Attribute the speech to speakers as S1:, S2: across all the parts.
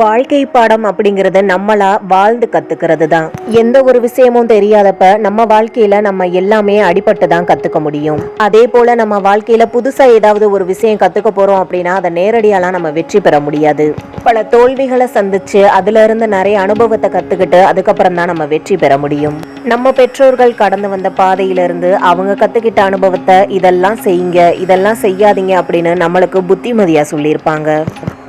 S1: வாழ்க்கை பாடம் அப்படிங்கிறது நம்மளா வாழ்ந்து கத்துக்கிறது தான் எந்த ஒரு விஷயமும் தெரியாதப்ப நம்ம வாழ்க்கையில நம்ம எல்லாமே அடிபட்டு தான் கத்துக்க முடியும். அதே போல நம்ம வாழ்க்கையில புதுசா ஏதாவது ஒரு விஷயம் கத்துக்க போறோம் அப்படின்னா அதை நேரடியாலாம் நம்ம வெற்றி பெற முடியாது. பல தோல்விகளை சந்திச்சு அதுல இருந்து நிறைய அனுபவத்தை கத்துக்கிட்டு அதுக்கப்புறம் தான் நம்ம வெற்றி பெற முடியும். நம்ம பெற்றோர்கள் கடந்து வந்த பாதையிலிருந்து அவங்க கத்துக்கிட்ட அனுபவத்தை இதெல்லாம் செய்யுங்க இதெல்லாம் செய்யாதீங்க அப்படின்னு நம்மளுக்கு புத்திமதியா சொல்லியிருப்பாங்க.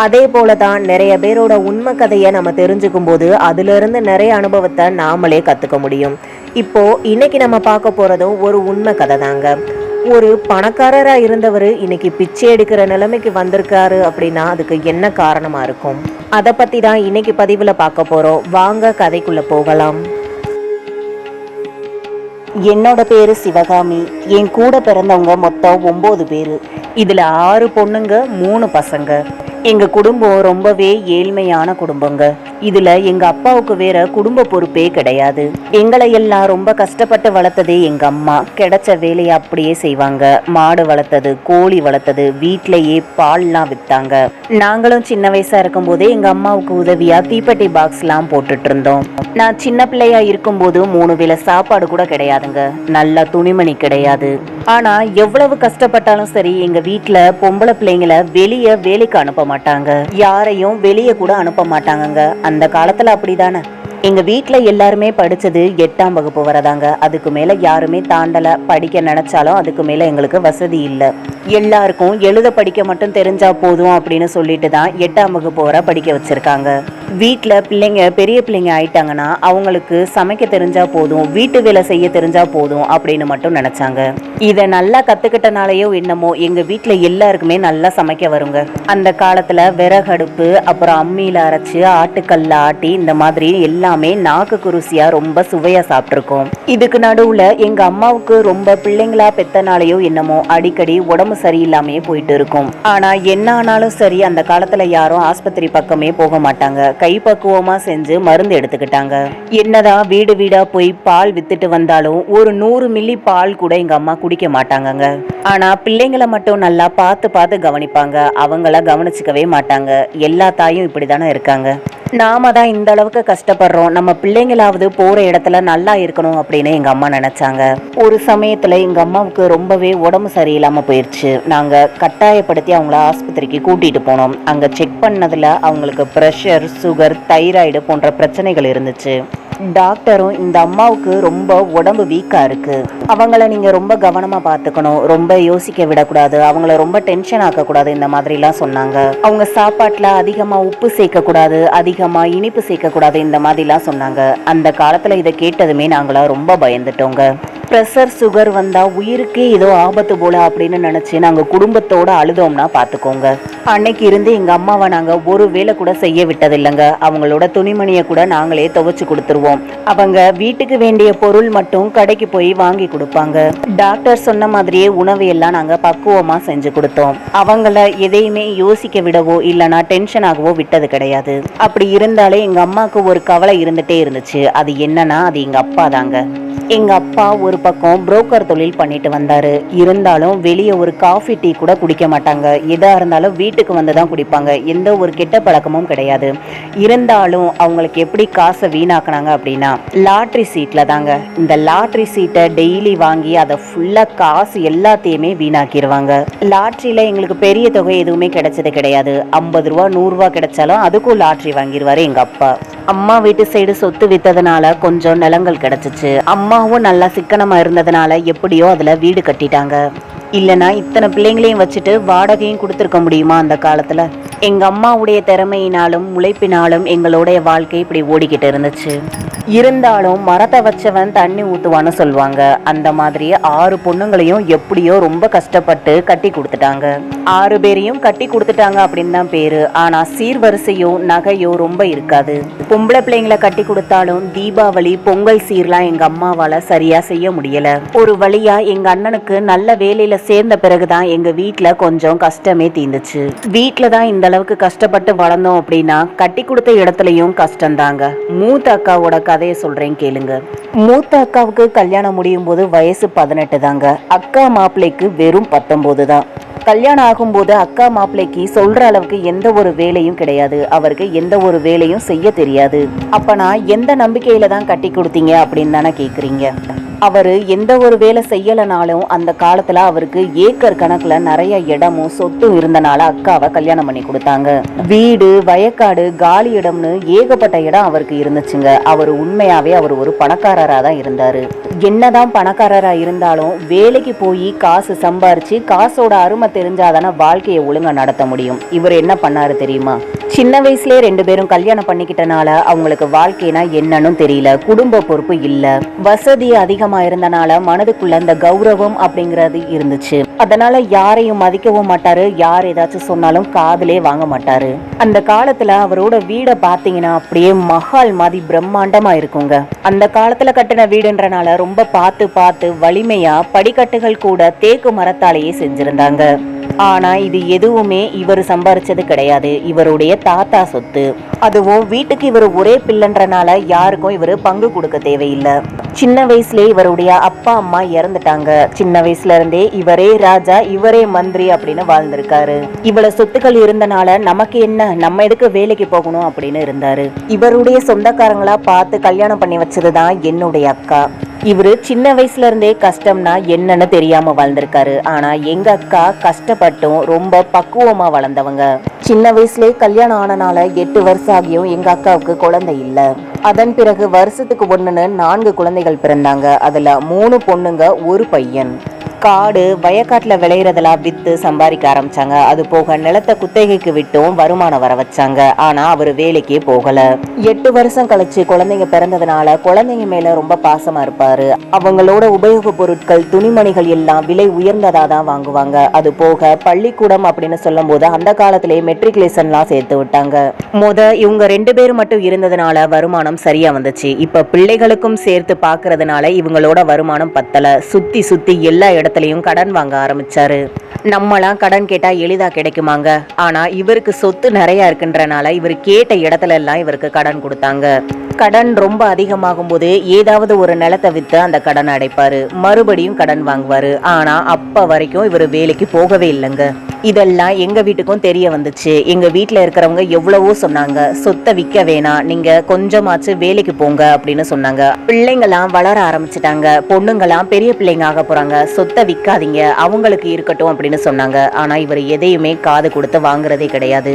S1: அதே போல தான் நிறைய பேரோட உண்மை கதையை நம்ம தெரிஞ்சுக்கும் போது அதுலேருந்து நிறைய அனுபவத்தை நாமளே கற்றுக்க முடியும். இப்போ இன்னைக்கு நம்ம பார்க்க போகிறதும் ஒரு உண்மை கதை தாங்க. ஒரு பணக்காரராக இருந்தவர் இன்னைக்கு பிச்சை எடுக்கிற நிலைமைக்கு வந்திருக்காரு அப்படின்னா அதுக்கு என்ன காரணமாக இருக்கும்? அதை பற்றி தான் இன்னைக்கு பதிவில் பார்க்க போகிறோம் வாங்க கதைக்குள்ளே போகலாம். என்னோட பேர் சிவகாமி. என் கூட பிறந்தவங்க மொத்தம் ஒம்பது பேர். இதில் ஆறு பொண்ணுங்க மூணு பசங்க. எங்க குடும்பம் ரொம்பவே ஏழ்மையான குடும்பங்க. இதுல எங்க அப்பாவுக்கு வேற குடும்ப பொறுப்பே கிடையாது. எங்களை எல்லாம் ரொம்ப கஷ்டப்பட்டு வளர்த்ததே எங்க அம்மா. கிடைச்ச வேலையை அப்படியே செய்வாங்க. மாடு வளர்த்தது கோழி வளர்த்தது வீட்லயே பால்லாம் வித்தாங்க. நாங்களும் சின்ன வயசா இருக்கும்போதே எங்க அம்மாவுக்கு உதவியா தீப்பெட்டி பாக்ஸ்லாம் போட்டுட்டு இருந்தோம். நான் சின்ன பிள்ளையா இருக்கும்போது மூணு வேளை சாப்பாடு கூட கிடையாதுங்க. நல்ல துணிமணி கிடையாது. ஆனா எவ்வளவு கஷ்டப்பட்டாலும் சரி எங்க வீட்ல பொம்பளை பிள்ளைங்கள வெளியே வேலைக்கு அனுப்ப மாட்டாங்க. யாரையும் வெளிய கூட அனுப்ப மாட்டாங்கங்க. அந்த காலத்துல அப்படிதானே? எங்கள் வீட்டில் எல்லாருமே படித்தது எட்டாம் வகுப்பு வரதாங்க. அதுக்கு மேலே யாருமே தாண்டலை படிக்க நினச்சாலும் அதுக்கு மேலே எங்களுக்கு வசதி இல்லை. எல்லாருக்கும் எழுத படிக்க மட்டும் தெரிஞ்சால் போதும் அப்படின்னு சொல்லிட்டு தான் எட்டாம் வகுப்பு வர படிக்க வச்சுருக்காங்க. வீட்டில் பிள்ளைங்க பெரிய பிள்ளைங்க ஆயிட்டாங்கன்னா அவங்களுக்கு சமைக்க தெரிஞ்சால் போதும் வீட்டு வேலை செய்ய தெரிஞ்சால் போதும் அப்படின்னு மட்டும் நினச்சாங்க. இதை நல்லா கற்றுக்கிட்டனாலேயோ என்னமோ எங்கள் வீட்டில் எல்லாருக்குமே நல்லா சமைக்க வருங்க. அந்த காலத்தில் விறகடுப்பு அப்புறம் அம்மியில் அரைச்சு ஆட்டுக்கல்ல ஆட்டி இந்த மாதிரி எல்லாமே நாக்கு குருசியா ரொம்ப சுவையா சாப்பிட்ருக்கோம் இதுக்கு நடுவுல எங்க அம்மாவுக்கு ரொம்ப பிள்ளைங்களா பெத்தனாலேயோ என்னமோ அடிக்கடி உடம்பு சரியில்லாமையே போயிட்டு இருக்கும். ஆனா என்ன ஆனாலும் சரி அந்த காலத்துல யாரும் ஆஸ்பத்திரி பக்கமே போக மாட்டாங்க. கைப்பக்குவமா செஞ்சு மருந்து எடுத்துக்கிட்டாங்க. என்னதான் வீடு வீடா போய் பால் வித்துட்டு வந்தாலும் ஒரு நூறு மில்லி பால் கூட எங்க அம்மா குடிக்க மாட்டாங்கங்க. ஆனா பிள்ளைங்களை மட்டும் நல்லா பார்த்து பார்த்து கவனிப்பாங்க. அவங்கள கவனிச்சுக்கவே மாட்டாங்க. எல்லா தாயும் இப்படிதானே இருக்காங்க. நாம தான் இந்த அளவுக்கு கஷ்டப்படுறோம். நம்ம பிள்ளைங்களாவது போற இடத்துல நல்லா இருக்கணும் அப்படின்னு எங்க அம்மா நினைச்சாங்க. ஒரு சமயத்துல எங்க அம்மாவுக்கு ரொம்பவே உடம்பு சரியில்லாம போயிடுச்சு நாங்க கட்டாயப்படுத்தி அவங்கள ஆஸ்பத்திரிக்கு கூட்டிட்டு போனோம். அங்க செக் பண்ணதுல அவங்களுக்கு ப்ரெஷர் சுகர் தைராய்டு போன்ற பிரச்சனைகள் இருந்துச்சு. டாக்டரும் இந்த அம்மாவுக்கு ரொம்ப உடம்பு வீக்காக இருக்குது அவங்கள நீங்கள் ரொம்ப கவனமாக பார்த்துக்கணும். ரொம்ப யோசிக்க விடக்கூடாது. அவங்கள ரொம்ப டென்ஷன் ஆக்கக்கூடாது. இந்த மாதிரிலாம் சொன்னாங்க. அவங்க சாப்பாட்டில் அதிகமாக உப்பு சேர்க்கக்கூடாது. அதிகமாக இனிப்பு சேர்க்கக்கூடாது. இந்த மாதிரிலாம் சொன்னாங்க. அந்த காலத்தில் இதை கேட்டதுமே நாங்களாம் ரொம்ப பயந்துட்டோங்க. ப்ரெஷர் சுகர் வந்தால் உயிருக்கே ஏதோ ஆபத்து போல அப்படின்னு நினச்சி நாங்கள் குடும்பத்தோடு அழுதோம்னா பார்த்துக்கோங்க அன்னைக்கு இருந்து எங்கள் அம்மாவை நாங்கள் ஒரு வேளை கூட செய்ய விட்டதில்லைங்க. அவங்களோட துணிமணியை கூட நாங்களே துவைச்சு கொடுத்துருவோம். அவங்க வீட்டுக்கு வேண்டிய பொருள் மட்டும் கடைக்கு போய் வாங்கி கொடுப்பாங்க. டாக்டர் சொன்ன மாதிரியே உணவு எல்லாம் நாங்கள் பக்குவமாக செஞ்சு கொடுத்தோம். அவங்கள எதையுமே யோசிக்க விடவோ இல்லைனா டென்ஷன் ஆகவோ விட்டது கிடையாது. அப்படி இருந்தாலே எங்கள் அம்மாவுக்கு ஒரு கவலை இருந்துகிட்டே இருந்துச்சு. அது என்னன்னா அது எங்கள் அப்பா தாங்க. எங்க அப்பா ஒரு பக்கம் புரோக்கர் தொழில் பண்ணிட்டு வந்தாரு. இருந்தாலும் வெளியே ஒரு காஃபி டீ கூட குடிக்க மாட்டாங்க. எதா இருந்தாலும் வீட்டுக்கு வந்து தான் குடிப்பாங்க. எந்த ஒரு கெட்ட பழக்கமும் கிடையாது. இருந்தாலும் அவங்களுக்கு எப்படி காசை வீணாக்குனாங்க அப்படின்னா லாட்ரி சீட்ல தாங்க. இந்த லாட்ரி சீட்டை டெய்லி வாங்கி அதை ஃபுல்லா காசு எல்லாத்தையுமே வீணாக்கிடுவாங்க லாட்ரியில எங்களுக்கு பெரிய தொகை எதுவுமே கிடைச்சது கிடையாது. ஐம்பது ரூபா நூறுரூவா கிடைச்சாலும் அதுக்கும் லாட்ரி வாங்கிடுவாரு எங்க அப்பா. அம்மா வீட்டு சைடு சொத்து வித்ததுனால கொஞ்சம் நிலங்கள் கிடைச்சிச்சு. அம்மாவும் நல்லா சிக்கனமா இருந்ததுனால எப்படியோ அதுல வீடு கட்டிட்டாங்க. இல்லைனா இத்தனை பிள்ளைங்களையும் வச்சுட்டு வாடகையும் கொடுத்துருக்க முடியுமா அந்த காலத்தில்? எங்கள் அம்மாவுடைய திறமையினாலும் உழைப்பினாலும் எங்களுடைய வாழ்க்கை இப்படி ஓடிக்கிட்டு இருந்துச்சு. இருந்தாலும் மரத்தை வச்சவன் தண்ணி ஊற்றுவான்னு சொல்லுவாங்க. அந்த மாதிரி ஆறு பொண்ணுங்களையும் எப்படியோ ரொம்ப கஷ்டப்பட்டு கட்டி கொடுத்துட்டாங்க. ஆறு பேரையும் கட்டி கொடுத்துட்டாங்க அப்படின்னு தான் பேரு. ஆனால் சீர்வரிசையோ நகையோ ரொம்ப இருக்காது. பொம்பளை பிள்ளைங்களை கட்டி கொடுத்தாலும் தீபாவளி பொங்கல் சீர்லாம் எங்கள் அம்மாவால் சரியாக செய்ய முடியலை. ஒரு வழியாக எங்கள் அண்ணனுக்கு நல்ல வேலையில் சேர்ந்த பிறகுதான் எங்க வீட்டில் கொஞ்சம் கஷ்டமே தீந்துச்சு. வீட்டில் தான் இந்த அளவுக்கு கஷ்டப்பட்டு வளர்ந்தோம் அப்படின்னா கட்டி கொடுத்த இடத்துலயும் கஷ்டம்தாங்க. மூத்த அக்காவோட கதையை சொல்றேன் கேளுங்க. மூத்த அக்காவுக்கு கல்யாணம் முடியும் போது வயசு பதினெட்டு தாங்க அக்கா மாப்பிள்ளைக்கு வெறும் பத்தொன்பது தான். கல்யாணம் ஆகும்போது அக்கா மாப்பிள்ளைக்கு சொல்ற அளவுக்கு எந்த ஒரு வேலையும் கிடையாது. அவருக்கு எந்த ஒரு வேலையும் செய்ய தெரியாது. அப்ப நான் எந்த நம்பிக்கையில தான் கட்டி கொடுத்தீங்க அப்படின்னு தானே கேக்குறீங்க? அவர் எந்த ஒரு வேலை செய்யலைனாலும் அந்த காலத்தில் அவருக்கு ஏக்கர் கணக்கில் நிறைய இடமும் சொத்தும் இருந்தனால அக்காவை கல்யாணம் பண்ணி கொடுத்தாங்க. வீடு வயக்காடு காலி இடம்னு ஏகப்பட்ட இடம் அவருக்கு இருந்துச்சுங்க. அவர் உண்மையாகவே அவர் ஒரு பணக்காரராக தான் இருந்தார். என்னதான் பணக்காரரா இருந்தாலும் வேலைக்கு போய் காசு சம்பாரிச்சு காசோட அருமை தெரிஞ்சாதானே வாழ்க்கையை ஒழுங்கா நடத்த முடியும். இவர் என்ன பண்ணாரு தெரியுமா? சின்ன வயசுலயே ரெண்டு பேரும் கல்யாணம் பண்ணிக்கிட்டனால அவங்களுக்கு வாழ்க்கைனா என்னன்னு தெரியல. குடும்ப பொறுப்பு இல்ல. வசதி அதிகமா இருந்தனால மனதுக்குள்ள அந்த கௌரவம் அப்படிங்கறது இருந்துச்சு. அதனால யாரையும் மதிக்கவும் மாட்டாரு. யார் ஏதாச்சும் சொன்னாலும் காதலே வாங்க மாட்டாரு. அந்த காலத்துல அவரோட வீடை பாத்தீங்கன்னா அப்படியே மஹால் மாதிரி பிரம்மாண்டமா இருக்குங்க. அந்த காலத்துல கட்டின வீடுன்றனால ரொம்ப ரொம்ப பார்த்து பார்த்து வலிமையா படிக்கட்டுகள் கூட தேக்கு மரத்தாலேயே செஞ்சிருந்தாங்க. ஆனா இது எதுவுமே இவர் சம்பாரிச்சது கிடையாது. இவருடைய தாத்தா சொத்து. அதுவும் வீட்டுக்கு இவர் ஒரே பிள்ளைன்றனால யாருக்கும் இவர் பங்கு கொடுக்க தேவையில்லை. சின்ன வயசுல இவருடைய அப்பா அம்மா இறந்துட்டாங்க. சின்ன வயசுல இருந்தே இவரே ராஜா இவரே மந்திரி அப்படின்னு வாழ்ந்திருக்காரு. இவ்வளவு சொத்துக்கள் இருந்தனால நமக்கு என்ன நம்ம எதுக்கு வேலைக்கு போகணும் அப்படின்னு இருந்தாரு. இவருடைய சொந்தக்காரங்களா பார்த்து கல்யாணம் பண்ணி வச்சதுதான் என்னுடைய அக்கா. இவர் சின்ன வயசுல இருந்தே கஷ்டம்னா என்னன்னு தெரியாம வாழ்ந்திருக்காரு. ஆனா எங்க அக்கா கஷ்டப்பட்டும் ரொம்ப பக்குவமா வளர்ந்தவங்க. சின்ன வயசுலயே கல்யாணம் ஆனனால எட்டு வருஷம் ஆகியும் எங்க அக்காவுக்கு குழந்தை இல்ல. அதன் பிறகு வருஷத்துக்கு ஒண்ணுன்னு நான்கு குழந்தைகள் பிறந்தாங்க. அதுல மூணு பொண்ணுங்க ஒரு பையன். காடு வயக்காட்டுல விளையிறதெல்லாம் விற்று சம்பாதிக்க ஆரம்பிச்சாங்க. அது போக நிலத்தை குத்தகைக்கு விட்டும் வருமானம் வர வச்சாங்க. ஆனா அவர் வேலைக்கே போகல. எட்டு வருஷம் கழிச்சு குழந்தைங்க பிறந்ததுனால குழந்தைங்க மேல ரொம்ப பாசமா இருப்பாரு. அவங்களோட உபயோக பொருட்கள் துணிமணிகள் எல்லாம் விலை உயர்ந்ததா தான் வாங்குவாங்க. அது போக பள்ளிக்கூடம் அப்படின்னு சொல்லும் போது அந்த காலத்திலேயே மெட்ரிகுலேஷன்லாம் சேர்த்து விட்டாங்க. முத இவங்க ரெண்டு பேர் மட்டும் இருந்ததுனால வருமானம் சரியா வந்துச்சு. இப்ப பிள்ளைகளுக்கும் சேர்த்து பாக்குறதுனால இவங்களோட வருமானம் பத்தல. சுத்தி சுத்தி எல்லா இடத்துலயும் கடன் வாங்க ஆரம்பிச்சாரு. நம்மளாம் கடன் கேட்டா எளிதா கிடைக்குமாங்க. ஆனா இவருக்கு சொத்து நிறைய இருக்குன்றனால இவர் கேட்ட இடத்துல எல்லாம் இவருக்கு கடன் கொடுத்தாங்க. கடன் ரொம்ப அதிகமாகும் போது ஏதாவது ஒரு நிலத்தை வித்து அந்த கடன் அடைப்பாரு. மறுபடியும் கடன் வாங்குவாரு. ஆனா அப்ப வரைக்கும் இவர் வேலைக்கு போகவே இல்லைங்க. இதெல்லாம் எங்கள் வீட்டுக்கும் தெரிய வந்துச்சு. எங்கள் வீட்டில் இருக்கிறவங்க எவ்வளவோ சொன்னாங்க. சொத்தை விற்க வேணாம். நீங்கள் கொஞ்சமாச்சு வேலைக்கு போங்க அப்படின்னு சொன்னாங்க. பிள்ளைங்களாம் வளர ஆரம்பிச்சிட்டாங்க. பொண்ணுங்களாம் பெரிய பிள்ளைங்க ஆக போகிறாங்க சொத்தை விற்காதீங்க அவங்களுக்கு இருக்கட்டும் அப்படின்னு சொன்னாங்க. ஆனால் இவர் எதையுமே காது கொடுத்து வாங்குறதே கிடையாது.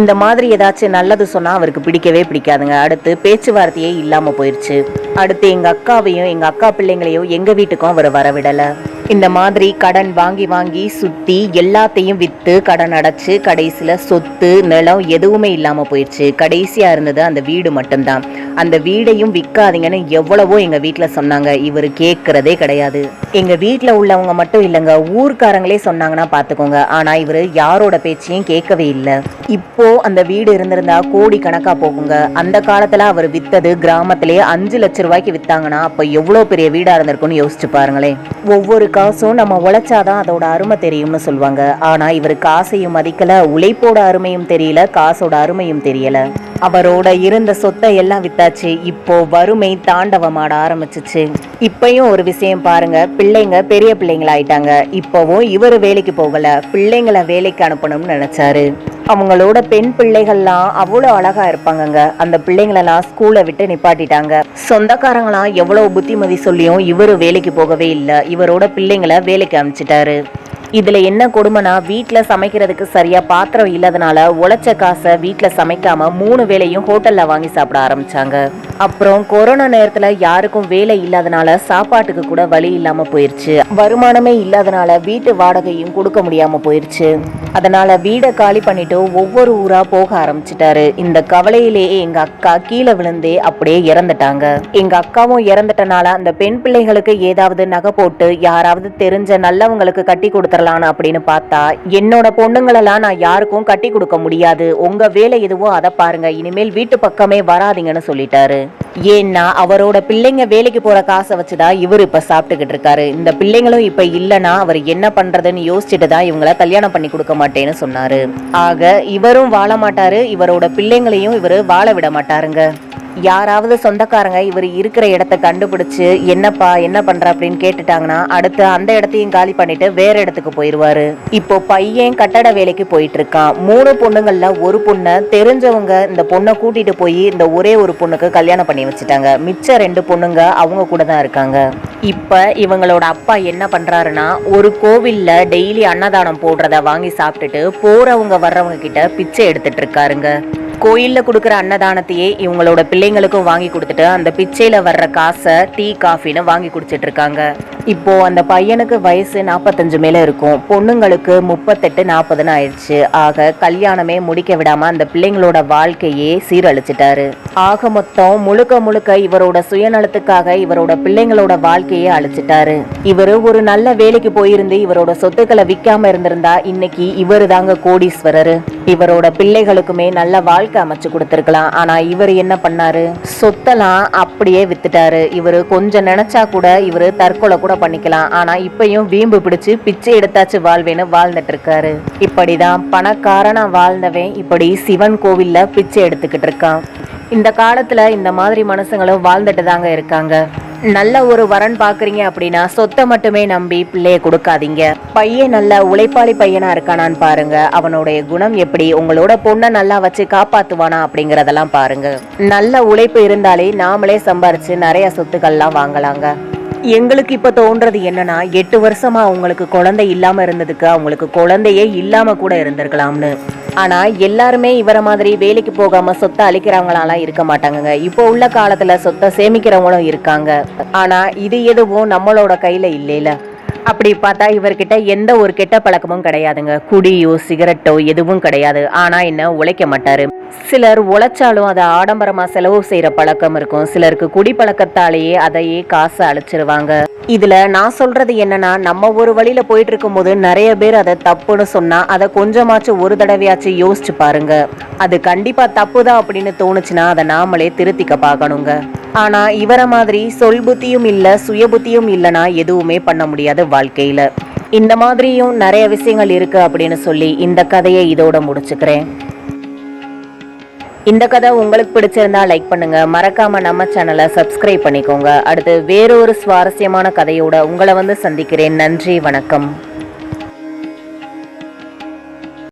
S1: இந்த மாதிரி ஏதாச்சும் நல்லது சொன்னால் அவருக்கு பிடிக்கவே பிடிக்காதுங்க. அடுத்து பேச்சுவார்த்தையே இல்லாமல் போயிடுச்சு அடுத்து எங்கள் அக்காவையும் எங்கள் அக்கா பிள்ளைங்களையும் எங்கள் வீட்டுக்கும் அவர் வரவிடலை. இந்த மாதிரி கடன் வாங்கி வாங்கி சுத்தி எல்லாத்தையும் வித்து கடன் அடைச்சு கடைசியில சொத்து நிலம் எதுவுமே இல்லாம போயிடுச்சு. கடைசியா இருந்தது அந்த வீடு மட்டும்தான். அந்த வீடையும் விற்காதீங்கன்னு எவ்வளவோ எங்க வீட்டில் சொன்னாங்க. இவர் கேட்கறதே கிடையாது. எங்க வீட்டில் உள்ளவங்க மட்டும் இல்லைங்க. ஊர்க்காரங்களே சொன்னாங்கன்னா பாத்துக்கோங்க. ஆனா இவர் யாரோட பேச்சையும் கேட்கவே இல்லை. இப்போ அந்த வீடு இருந்திருந்தா கோடி கணக்கா போகுங்க. அந்த காலத்துல அவர் வித்தது கிராமத்திலே அஞ்சு லட்ச ரூபாய்க்கு வித்தாங்கன்னா அப்ப எவ்வளவு பெரிய வீடா இருந்திருக்கும்னு யோசிச்சு பாருங்களேன். ஒவ்வொரு காசும் நம்ம உழைச்சாதான் அதோட அருமை தெரியும்னு சொல்லுவாங்க ஆனா இவர் காசையும் மதிக்கல உழைப்போட அருமையும் தெரியல காசோட அருமையும் தெரியல. அவரோட இருந்த சொத்தை எல்லாம் வித்தாச்சு. இப்போ வறுமை தாண்டவமாட ஆரம்பிச்சிச்சு. இப்பயும் ஒரு விஷயம் பாருங்க. பிள்ளைங்க பெரிய பிள்ளைங்களாயிட்டாங்க. இப்போவும் இவர் வேலைக்கு போகல. பிள்ளைங்களை வேலைக்கு அனுப்பணும்னு நினைச்சாரு. அவங்களோட பெண் பிள்ளைகள்லாம் அவ்வளோ அழகா இருப்பாங்கங்க. அந்த பிள்ளைங்களெல்லாம் ஸ்கூலை விட்டு நிப்பாட்டிட்டாங்க. சொந்தக்காரங்களாம் எவ்வளவு புத்திமதி சொல்லியும் இவரு வேலைக்கு போகவே இல்லை. இவரோட பிள்ளைங்களை வேலைக்கு அனுப்பிச்சிட்டாரு. இதுல என்ன கொடுமைனா வீட்ல சமைக்கிறதுக்கு சரியா பாத்திரம் இல்லாதனால உழைச்ச காசை வீட்டில் சமைக்காம மூணு வேளையும் ஹோட்டல்ல வாங்கி சாப்பிட ஆரம்பிச்சாங்க. அப்புறம் கொரோனா நேரத்துல யாருக்கும் வேலை இல்லாதனால சாப்பாட்டுக்கு கூட வழி இல்லாம போயிருச்சு. வருமானமே இல்லாதனால வீட்டு வாடகையும் கொடுக்க முடியாம போயிருச்சு. அதனால வீடை காலி பண்ணிட்டு ஒவ்வொரு ஊரா போக ஆரம்பிச்சிட்டாரு. இந்த கவலையிலேயே எங்க அக்கா கீழே விழுந்தே அப்படியே இறந்துட்டாங்க. எங்க அக்காவும் இறந்துட்டனால அந்த பெண் பிள்ளைகளுக்கு ஏதாவது நகை போட்டு யாராவது தெரிஞ்ச நல்லவங்களுக்கு கட்டி கொடுத்துடலான்னு அப்படின்னு பார்த்தா என்னோட பொண்ணுங்களெல்லாம் நான் யாருக்கும் கட்டி கொடுக்க முடியாது. உங்க வேலை எதுவோ அதை பாருங்க. இனிமேல் வீட்டு பக்கமே வராதீங்கன்னு சொல்லிட்டாரு. ஏன்னா அவரோட பிள்ளைங்க வேலைக்கு போற காசை வச்சுதான் இவர் இப்ப சாப்பிட்டுக்கிட்டு இருக்காரு. இந்த பிள்ளைங்களும் இப்ப இல்லைன்னா அவர் என்ன பண்றதுன்னு யோசிச்சுட்டு தான் இவங்கள கல்யாணம் பண்ணி கொடுக்க மாட்டேன்னு சொன்னாரு. ஆக இவரும் வாழ மாட்டாரு. இவரோட பிள்ளைங்களையும் இவர் வாழ விட மாட்டாருங்க. யாராவது சொந்தக்காரங்க இவர் இருக்கிற இடத்த கண்டுபிடிச்சு என்னப்பா என்ன பண்ற அப்படின்னு கேட்டுட்டாங்கன்னா அடுத்து அந்த இடத்தையும் காலி பண்ணிட்டு வேற இடத்துக்கு போயிடுவாரு இப்போ பையன் கட்டட வேலைக்கு போயிட்டு இருக்கான் மூணு பொண்ணுங்கள்ல ஒரு பொண்ணை தெரிஞ்சவங்க இந்த பொண்ணை கூட்டிட்டு போய் இந்த ஒரே ஒரு பொண்ணுக்கு கல்யாணம் பண்ணி வச்சுட்டாங்க. மிச்ச ரெண்டு பொண்ணுங்க அவங்க கூட தான் இருக்காங்க. இப்ப இவங்களோட அப்பா என்ன பண்றாருன்னா ஒரு கோவில்ல டெய்லி அன்னதானம் போடுறத வாங்கி சாப்பிட்டுட்டு போறவங்க வர்றவங்க கிட்ட பிச்சை எடுத்துட்டு இருக்காருங்க. கோயிலில் கொடுக்குற அன்னதானத்தையே இவங்களோட பிள்ளைங்களுக்கும் வாங்கி கொடுத்துட்டு அந்த பிச்சையில் வர்ற காசை டீ காஃபின்னு வாங்கி குடிச்சிட்டு இருக்காங்க. இப்போ அந்த பையனுக்கு வயசு நாற்பத்தஞ்சு மேல இருக்கும். பொண்ணுங்களுக்கு முப்பத்தெட்டு நாற்பதுன்னு ஆயிடுச்சு. ஆக கல்யாணமே முடிக்க விடாம அந்த பிள்ளைங்களோட வாழ்க்கையே சீரழிச்சிட்டாரு. ஆக மொத்தம் முழுக்க முழுக்க இவரோட சுயநலத்துக்காக இவரோட பிள்ளைங்களோட வாழ்க்கையே அழிச்சிட்டாரு. இவரு ஒரு நல்ல வேலைக்கு போயிருந்து இவரோட சொத்துக்களை விற்காம இருந்திருந்தா இன்னைக்கு இவரு தாங்க கோடீஸ்வரரு. இவரோட பிள்ளைகளுக்குமே நல்ல வாழ்க்கை அமைச்சு கொடுத்துருக்கலாம். ஆனா இவர் என்ன பண்ணாரு? சொத்தெல்லாம் அப்படியே வித்துட்டாரு. இவர் கொஞ்சம் நினைச்சா கூட இவர் தற்கொலை கூட பண்ணிக்கலாம். ஆனா இப்பயும் வீம்பு பிடிச்சு பிச்சை எடுத்தாச்சு வாழ்வேன்னு வாழ்ந்துட்டு இருக்காரு இப்படிதான் பணக்காரனா வாழ்ந்தவன் இப்படி சிவன் கோவில்ல பிச்சை எடுத்துக்கிட்டு இருக்கான். இந்த காலத்துல இந்த மாதிரி மனுஷங்களும் வாழ்ந்துட்டு தாங்க இருக்காங்க. நல்ல ஒரு வரன் பாக்குறீங்க அப்படின்னா சொத்தை மட்டுமே நம்பி பிள்ளைய கொடுக்காதீங்க. பையன் நல்ல உழைப்பாளி பையனா இருக்கானான்னு பாருங்க. அவனுடைய குணம் எப்படி? உங்களோட பொண்ணை நல்லா வச்சு காப்பாத்துவானா அப்படிங்கறதெல்லாம் பாருங்க. நல்ல உழைப்பு இருந்தாலே நாமளே சம்பாரிச்சு நிறைய சொத்துக்கள்லாம் வாங்கலாங்க. எங்களுக்கு இப்போ தோன்றது என்னன்னா எட்டு வருஷமா அவங்களுக்கு குழந்தை இல்லாம இருந்ததுக்கு அவங்களுக்கு குழந்தையே இல்லாம கூட இருந்திருக்கலாம்னு. ஆனால் எல்லாருமே இவரை மாதிரி வேலைக்கு போகாமல் சொத்தை அழிக்கிறவங்களாலாம் இருக்க மாட்டாங்கங்க. இப்போ உள்ள காலத்தில் சொத்தை சேமிக்கிறவங்களும் இருக்காங்க. ஆனால் இது எதுவும் நம்மளோட கையில் இல்லைல. அப்படி பார்த்தா இவர்கிட்ட எந்த ஒரு கெட்ட பழக்கமும் கிடையாதுங்க. குடியோ சிகரெட்டோ எதுவும் கிடையாது. ஆனால் என்ன உழைக்க மாட்டாரு. சிலர் உழைச்சாலும் அதை ஆடம்பரமா செலவு செய்யற பழக்கம் இருக்கும். சிலருக்கு குடி பழக்கத்தாலேயே அதையே காசு அழிச்சிருவாங்க. இதுல நான் சொல்றது என்னன்னா நம்ம ஒரு வழியில போயிட்டு இருக்கும்போது நிறைய பேர் அதை தப்புன்னு சொன்னா அதை கொஞ்சமாச்சும் ஒரு தடவையாச்சும் யோசிச்சு பாருங்க. அது கண்டிப்பா தப்புதான் அப்படின்னு தோணுச்சுன்னா அதை நாமளே திருத்திக்க பார்க்கணுங்க. ஆனா இவர மாதிரி சொல் புத்தியும் இல்ல சுய புத்தியும் இல்லைன்னா எதுவுமே பண்ண முடியாது வாழ்க்கையில. இந்த மாதிரியும் நிறைய விஷயங்கள் இருக்கு அப்படின்னு சொல்லி இந்த கதையை இதோட முடிச்சுக்கிறேன். இந்த கதை உங்களுக்கு பிடிச்சிருந்தா லைக் பண்ணுங்க. மறக்காம நம்ம சேனலை சப்ஸ்கிரைப் பண்ணிக்கோங்க. அடுத்து வேறொரு சுவாரஸ்யமான கதையோட உங்களை வந்து சந்திக்கிறேன். நன்றி வணக்கம்.